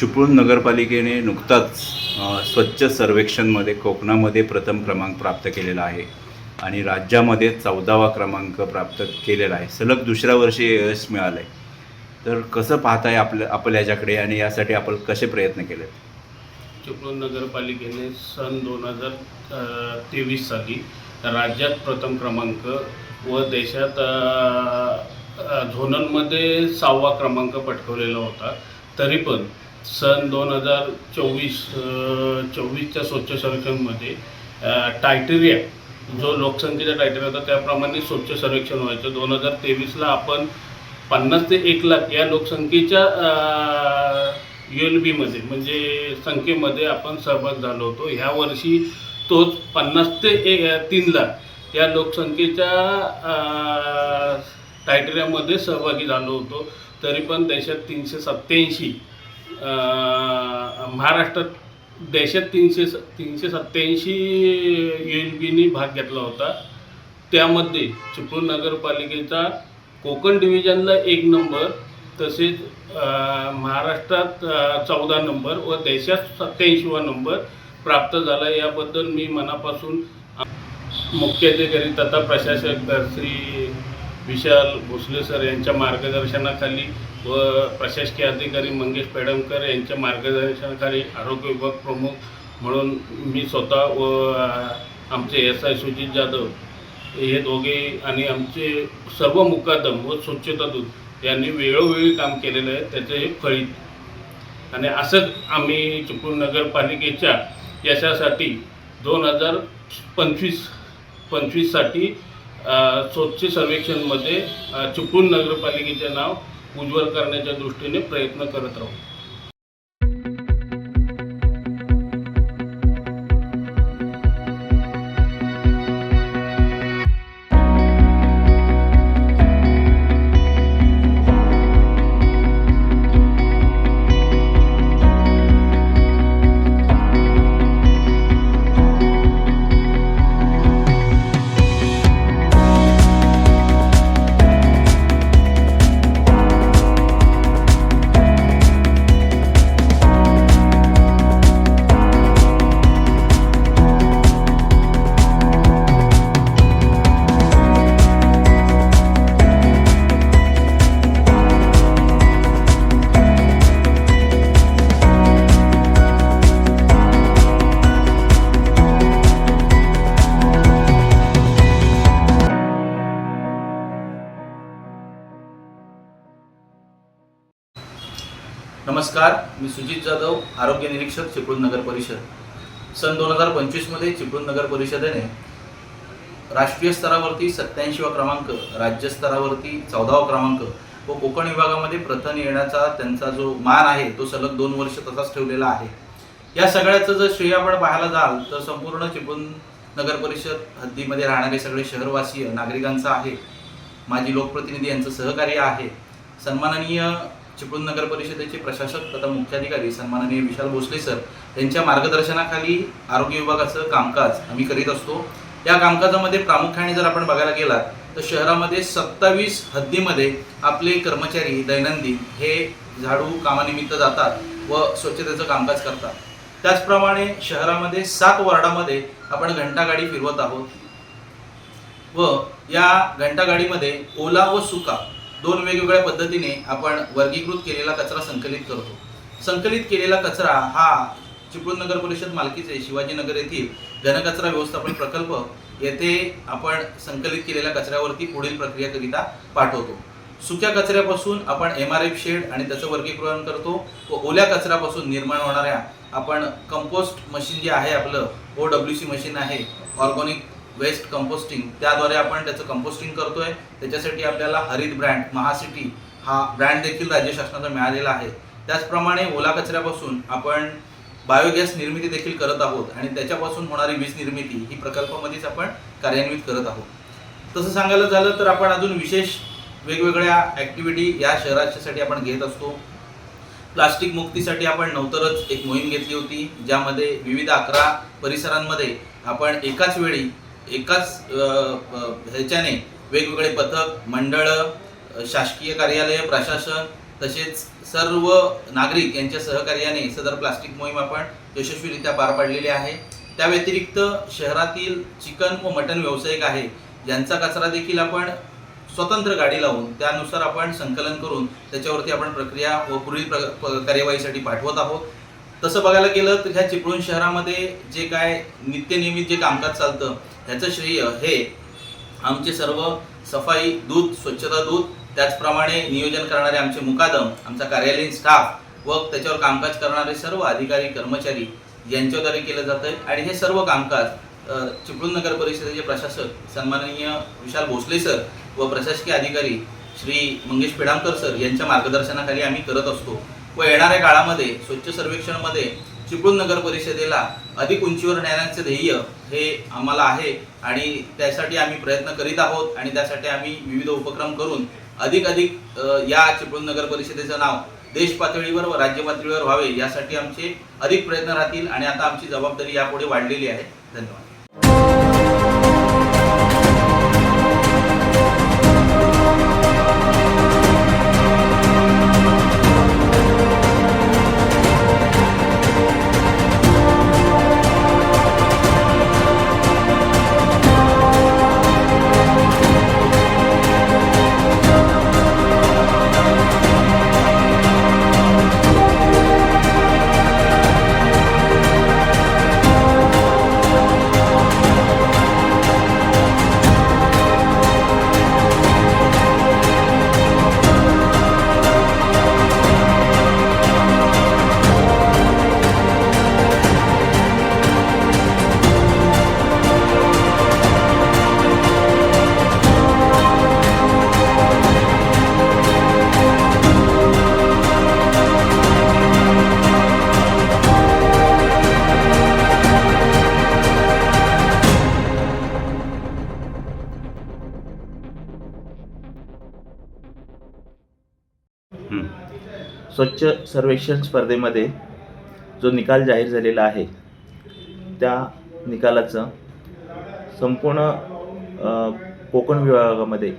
चिपळूण नगरपालिकेने नुकताच स्वच्छ सर्वेक्षणमध्ये कोकणामध्ये प्रथम क्रमांक प्राप्त केलेला आहे आणि राज्यामध्ये चौदावा क्रमांक प्राप्त केलेला आहे. सलग दुसऱ्या वर्षी यश मिळालं आहे तर कसं पाहताय आपलं आपल्या याच्याकडे आणि यासाठी आपण कसे प्रयत्न केलेत? चिपळूण नगरपालिकेने सन दोन हजार तेवीस साली राज्यात प्रथम क्रमांक व देशात झोनलमध्ये सहावा क्रमांक पटकवलेला होता. तरी पण सन दोन हजार चोवीस चोवीसच्या स्वच्छ सर्वेक्षणमध्ये टायटेरिया जो लोकसंख्येचा टायटेरिया होता त्याप्रमाणे स्वच्छ सर्वेक्षण व्हायचं. दोन हजार तेवीसला आपण पन्नास ते एक लाख या लोकसंख्येच्या यू एल बीमध्ये म्हणजे संख्येमध्ये आपण सहभाग झालो होतो. ह्या वर्षी तोच पन्नास ते ए तीन लाख या लोकसंख्येच्या टायटेरियामध्ये सहभागी झालो होतो. तरी पण देशात तीनशे सत्त्याऐंशी महाराष्ट्रात देशात तीनशे स तीनशे सत्त्याऐंशी यू एल भाग घेतला होता. त्यामध्ये चिपळूण नगरपालिकेचा कोकण डिव्हिजनला एक नंबर तसेच महाराष्ट्रात चौदा नंबर व देशात सत्त्याऐंशीवा नंबर प्राप्त झाला. याबद्दल मी मनापासून मुख्याधिकारी तथा प्रशासक श्री विशाल भोसले सर यांच्या मार्गदर्शनाखाली व प्रशासकीय अधिकारी मंगेश पेडमकर यांच्या मार्गदर्शनाखाली आरोग्य विभाग प्रमुख म्हणून मी स्वतः व आमचे एस आय सुजित जाधव हे दोघे आणि आमचे सर्व मुकादम व स्वच्छता दूत यांनी वेळोवेळी काम केलेलं आहे. त्याचे हे फळीत आणि असंच आम्ही चिपळूण नगरपालिकेच्या यशासाठी दोन हजार पंचवीस पंचवीससाठी स्वच्छ सर्वेक्षणमध्ये चिपळूण नगरपालिकेचे नाव उज्ज्वल करण्याच्या दृष्टीने प्रयत्न करत राहू. नमस्कार मी सुजित जाधव आरोग्य निरीक्षक चिपळूण नगर परिषद. सन दोन हजार पंचवीसमध्ये चिपळूण नगर परिषदेने राष्ट्रीय स्तरावरती सत्याऐंशीवा क्रमांक राज्य स्तरावरती चौदावा क्रमांक व कोकण विभागामध्ये प्रथम येण्याचा त्यांचा जो मान आहे तो सलग दोन वर्ष तसाच ठेवलेला आहे. या सगळ्याचं जर श्रेय आपण पाहायला जाल तर संपूर्ण चिपळूण नगर परिषद हद्दीमध्ये राहणारे सगळे शहरवासीय नागरिकांचं आहे. माजी लोकप्रतिनिधी यांचं सहकार्य आहे. सन्माननीय चिपळूण नगर परिषदेचे प्रशासक तथा मुख्याधिकारी सन्माननीय विशाल भोसले सर यांच्या मार्गदर्शनाखाली आरोग्य विभागाचं कामकाज आम्ही करीत असतो. या कामकाजामध्ये प्रामुख्याने जर आपण बघायला गेलात तर शहरामध्ये सत्तावीस हद्दीमध्ये आपले कर्मचारी दैनंदिन हे झाडू कामानिमित्त जातात व स्वच्छतेचं कामकाज करतात. त्याचप्रमाणे शहरामध्ये सात वॉर्डामध्ये आपण घंटागाडी फिरवत आहोत व या घंटागाडीमध्ये ओला व सुका दोन वेगवेगळ्या पद्धतीने आपण वर्गीकृत केलेला कचरा संकलित करतो. संकलित केलेला कचरा हा चिपळूण नगर परिषद मालकीचे शिवाजीनगर येथील घनकचरा व्यवस्थापन प्रकल्प येथे आपण संकलित केलेल्या कचऱ्यावरती पुढील प्रक्रियाकरिता पाठवतो. सुक्या कचऱ्यापासून आपण एम आर एफ शेड आणि त्याचं वर्गीकरण करतो व ओल्या कचऱ्यापासून निर्माण होणाऱ्या आपण कंपोस्ट मशीन जे आहे आपलं ओ डब्ल्यू सी मशीन आहे ऑर्गॅनिक वेस्ट कंपोस्टिंग त्याद्वारे आपण त्याचं कंपोस्टिंग करतोय. त्याच्यासाठी आपल्याला हरित ब्रँड महासिटी हा ब्रँड देखील राज्य शासनाचा मिळालेला आहे. त्याचप्रमाणे ओला कचऱ्यापासून आपण बायोगॅस निर्मिती देखील करत आहोत आणि त्याच्यापासून होणारी वीज निर्मिती ही प्रकल्पामध्येच आपण कार्यान्वित करत आहोत. तसं सांगायला झालं तर आपण अजून विशेष वेगवेगळ्या ॲक्टिव्हिटी या शहराच्यासाठी आपण घेत असतो. प्लास्टिक मुक्तीसाठी आपण नवतरच एक मोहीम घेतली होती ज्यामध्ये विविध अकरा परिसरांमध्ये आपण एकाच वेळी एकाच ह्याच्याने वेगवेगळे पथक मंडळं शासकीय कार्यालय प्रशासन तसेच सर्व नागरिक यांच्या सहकार्याने सदर प्लास्टिक मोहीम आपण यशस्वीरित्या पार पाडलेली आहे. त्या व्यतिरिक्त शहरातील चिकन व मटन व्यावसायिक आहे यांचा कचरा देखील आपण स्वतंत्र गाडी लावून त्यानुसार आपण संकलन करून त्याच्यावरती आपण प्रक्रिया व पुढील प्र कार्यवाहीसाठी पाठवत आहोत. तसं बघायला गेलं तर ह्या चिपळूण शहरामध्ये जे काय नित्यनियमित जे कामकाज चालतं ह्याचं श्रेय हे आमचे सर्व सफाई दूत स्वच्छता दूत त्याचप्रमाणे नियोजन करणारे आमचे मुकादम आमचा कार्यालयीन स्टाफ व त्याच्यावर कामकाज करणारे सर्व अधिकारी कर्मचारी यांच्याद्वारे केलं जातं आहे. आणि हे सर्व कामकाज चिपळूण नगर परिषदेचे प्रशासक सन्माननीय विशाल भोसले सर व प्रशासकीय अधिकारी श्री मंगेश पेडामकर सर यांच्या मार्गदर्शनाखाली आम्ही करत असतो. व येणाऱ्या काळामध्ये स्वच्छ सर्वेक्षणमध्ये चिपळूण नगर परिषदेला अधिक उंचीवर नेण्याचं ध्येय हे आम्हाला आहे आणि त्यासाठी आम्ही प्रयत्न करीत आहोत आणि त्यासाठी आम्ही विविध उपक्रम करून अधिक अधिक या चिपळूण नगर परिषदेचं नाव देश पातळीवर व राज्य पातळीवर व्हावे यासाठी आमचे अधिक प्रयत्न राहतील आणि आता आमची जबाबदारी यापुढे वाढलेली आहे. धन्यवाद. स्वच्छ सर्वेक्षण स्पर्धेमध्ये जो निकाल जाहीर झालेला आहे त्या निकालाचं संपूर्ण कोकण विभागामध्ये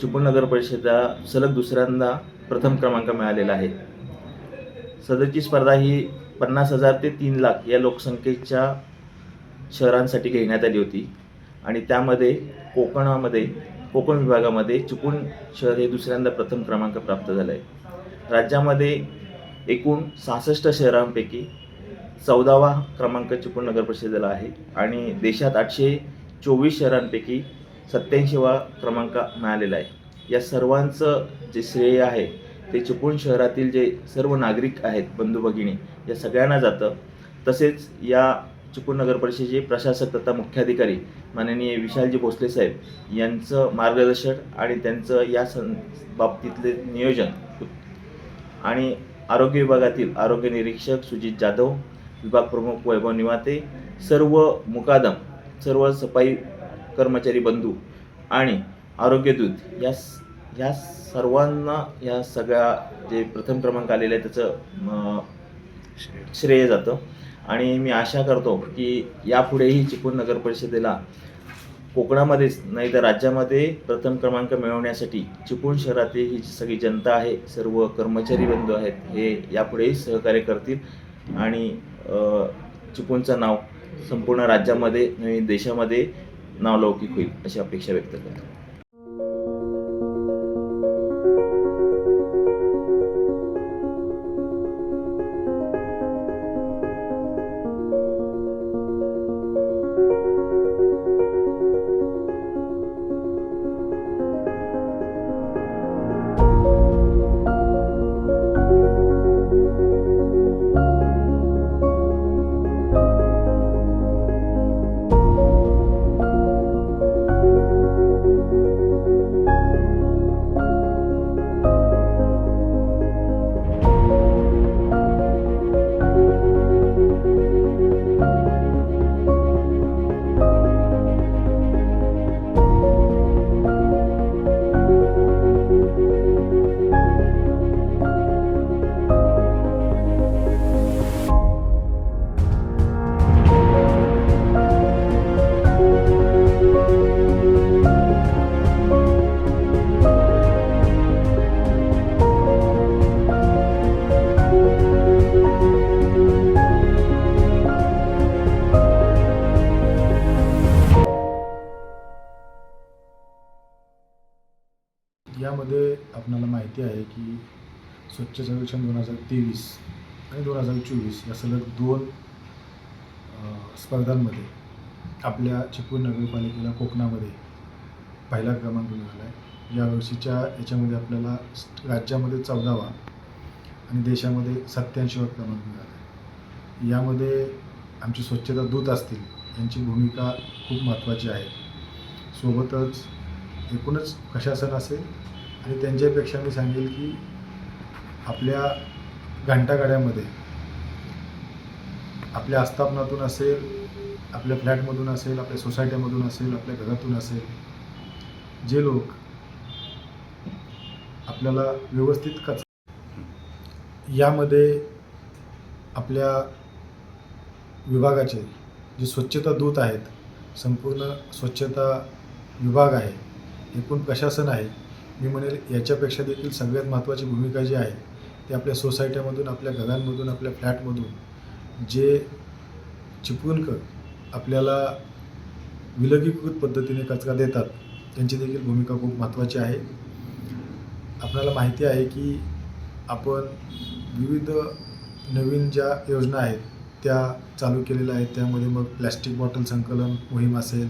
चिपळूण नगर परिषदेला सलग दुसऱ्यांदा प्रथम क्रमांक मिळालेला आहे. सदरची स्पर्धा ही पन्नास हजार ते तीन लाख या लोकसंख्येच्या शहरांसाठी घेण्यात आली होती आणि त्यामध्ये कोकणामध्ये कोकण विभागामध्ये चिपळूण शहर हे दुसऱ्यांदा प्रथम क्रमांक प्राप्त झालं आहे राज्यामध्ये एकूण सहासष्ट शहरांपैकी चौदावा क्रमांक चिपळूण नगर परिषदेला आहे आणि देशात आठशे चोवीस शहरांपैकी सत्याऐंशीवा क्रमांक मिळालेला आहे. या सर्वांचं जे श्रेय आहे ते चिपळूण शहरातील जे सर्व नागरिक आहेत बंधू भगिनी या सगळ्यांना जातं. तसेच या चिपळूण नगर परिषदेचे प्रशासक तथा मुख्याधिकारी माननीय विशालजी भोसले साहेब यांचं मार्गदर्शन आणि त्यांचं या सं बाबतीतले नियोजन आणि आरोग्य विभागातील आरोग्य निरीक्षक सुजित जाधव विभाग प्रमुख वैभव निवाते सर्व मुकादम सर्व सफाई कर्मचारी बंधू आणि आरोग्यदूत या ह्या सर्वांना या सगळ्या जे प्रथम क्रमांक आलेले आहे त्याचं श्रेय जातं. आणि मी आशा करतो की यापुढेही चिपळूण नगर परिषदेला कोकणामध्येच नाही तर राज्यामध्ये प्रथम क्रमांक मिळवण्यासाठी चिपळूण शहरातील ही सगळी जनता आहे सर्व कर्मचारी बंधू आहेत हे यापुढेही सहकार्य करतील. आणि चिपळूणचं नाव संपूर्ण राज्यामध्ये नवीन देशामध्ये नावलौकिक होईल अशी अपेक्षा व्यक्त करतो. यामध्ये आपणाला माहिती आहे की स्वच्छ सर्वेक्षण दोन हजार तेवीस आणि दोन हजार चोवीस या सलग दोन स्पर्धांमध्ये आपल्या चिपळूण नगरपालिकेला कोकणामध्ये पहिला क्रमांक मिळाला आहे यावर्षीच्या याच्यामध्ये आपल्याला राज्यामध्ये चौदावा आणि देशामध्ये सत्याऐंशीवा क्रमांक मिळाला आहे यामध्ये आमची स्वच्छता दूत असतील यांची भूमिका खूप महत्त्वाची आहे. सोबतच एकूणच प्रशासन असेल आणि त्यांच्यापेक्षा मी सांगेल की आपल्या घंटागाड्यामध्ये आपल्या आस्थापनातून असेल आपल्या फ्लॅटमधून असेल आपल्या सोसायटीमधून असेल आपल्या घरातून असेल जे लोक आपल्याला व्यवस्थित कच यामध्ये आपल्या विभागाचे जे स्वच्छता दूत आहेत संपूर्ण स्वच्छता विभाग आहे एकूण प्रशासन आहे मी म्हणेल याच्यापेक्षा देखील सगळ्यात महत्त्वाची भूमिका जी आहे ती आपल्या सोसायट्यामधून आपल्या घरांमधून आपल्या फ्लॅटमधून. जे चिपळूणकर आपल्याला विलगीकृत पद्धतीने कचरा देतात त्यांची देखील भूमिका खूप महत्त्वाची आहे. आपल्याला माहिती आहे की आपण विविध नवीन ज्या योजना आहेत त्या चालू केलेल्या आहेत. त्यामध्ये मग प्लॅस्टिक बॉटल संकलन मोहीम असेल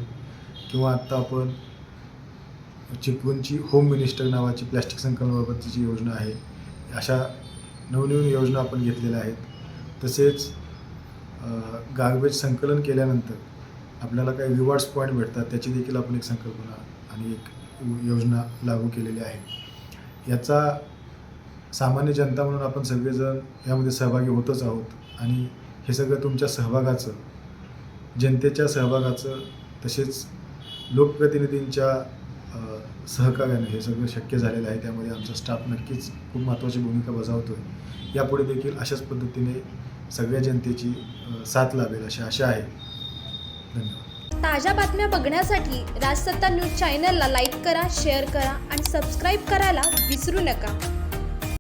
किंवा आत्ता आपण चिपळूणची होम मिनिस्टर नावाची प्लॅस्टिक संकलनाबाबतची जी योजना आहे अशा नवनवीन योजना आपण घेतलेल्या आहेत. तसेच गार्बेज संकलन केल्यानंतर आपल्याला काही रिवॉर्ड्स पॉईंट भेटतात त्याची देखील आपण एक संकल्पना आणि एक योजना लागू केलेली आहे. याचा सामान्य जनता म्हणून आपण सगळेजण यामध्ये सहभागी होतच आहोत आणि हे सगळं तुमच्या सहभागाचं जनतेच्या सहभागाचं तसेच लोकप्रतिनिधींच्या सहकार्याने हे सगळं शक्य झालेलं आहे. त्यामध्ये आमचा स्टाफ नक्कीच खूप महत्त्वाची भूमिका बजावतो आहे यापुढे देखील अशाच पद्धतीने सगळ्या जनतेची साथ लाभेल अशी आशा आहे. धन्यवाद. ताज्या बातम्या बघण्यासाठी राजसत्ता न्यूज चॅनलला लाईक करा शेअर करा आणि सबस्क्राईब करायला विसरू नका.